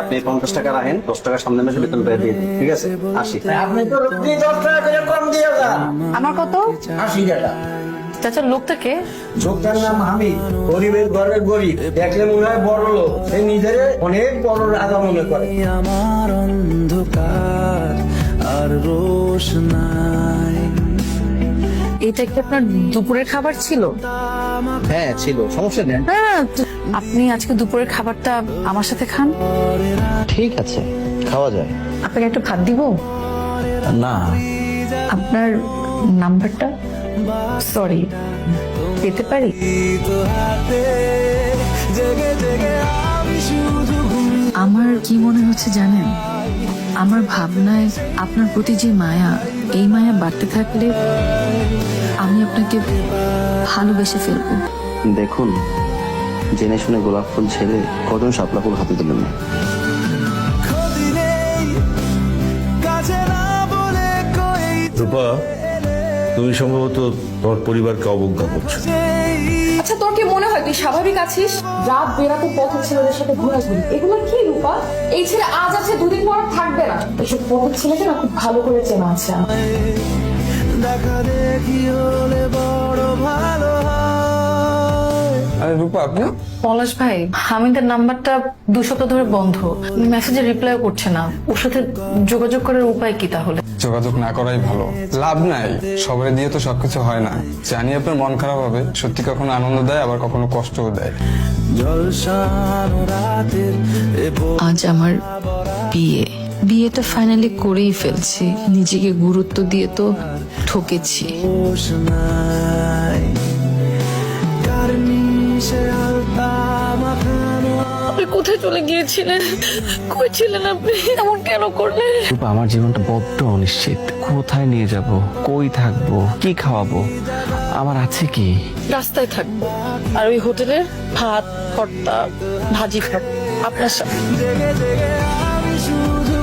আপনি পঞ্চাশ টাকা রাখেন দশ টাকা সামনে মাসে বেতন পেয়ে দিয়ে ঠিক আছে? আসি। আপনি তো দশ টাকা করে কম দিয়ে আমার কত? আশি টাকা। চাচা লোকটাকে লোকটার নাম আমি গরিবের ঘরের গরিব। দেখলে মনে হয় বড় লোক। সে নিজের অনেক বড় রাজা মনে করে। আমার অন্ধকার আর রোশনাই এটা কি আপনার দুপুরের খাবার ছিল? হ্যাঁ ছিল। সমস্যা নেই। না আপনি আজকে দুপুরের খাবারটা আমার সাথে খান? ঠিক আছে খাওয়া যায়। আপনাকে একটু ভাত দিব? না। আপনার নাম্বারটা? সরি পেতে পারি? আমার কি মনে হচ্ছে জানেন? আমার ভাবনায় আপনার প্রতি যে মায়া এই মায়া বাড়তে থাকলে আমি আপনাকে ভালোবেসে ফেলব। দেখুন জেনে শুনে গোলাপ ফুল ছেড়ে কজন শাপলা ফুল হাতে দিলেন রূপা তুমি সম্ভবত তোর পরিবারকে অবজ্ঞা করছ। আচ্ছা তোর কি মনে হয় তুই স্বাভাবিক আছিস? রাত বেরাতে পথের ছেলেদের সাথে ঘোরাঘুরি। এগুলো কি রূপা? এই ছেলে আজ আছে দুদিন পর থাকবে না। এসব পথের ছেলেকে না খুব ভালো করে চেনা আছে আমার। রূপা আপনি পলাশ ভাই হামিদের নাম্বারটা দু সপ্তাহ ধরে বন্ধ। মেসেজে রিপ্লাই করছে না। ওর সাথে যোগাযোগ করার উপায় কি তাহলে? যোগাযোগ না করাই ভালো। লাভ নাই। সবাই দিয়ে তো সবকিছু হয় না। জানি আপনার মন খারাপ হবে। সত্যি কখনো আনন্দ দেয় আবার কখনো কষ্টও দেয়। আজ আমার বিয়ে। বিয়েটা ফাইনালি করেই ফেলছি। নিজেকে গুরুত্ব দিয়ে তো ঠকেছি। আপনি কোথায় চলে গিয়েছিলেন? কই ছিলেন আপনি? এমন কেন করলেন? রূপা আমার জীবনটা বড্ড অনিশ্চিত। কোথায় নিয়ে যাব? কই থাকব? কি খাওয়াবো? আমার আছে কি? রাস্তায় থাকব। আর ওই হোটেলের ভাত ভর্তা ভাজি খাব। আপনার সাথে। জেগে জেগে আমি শুধু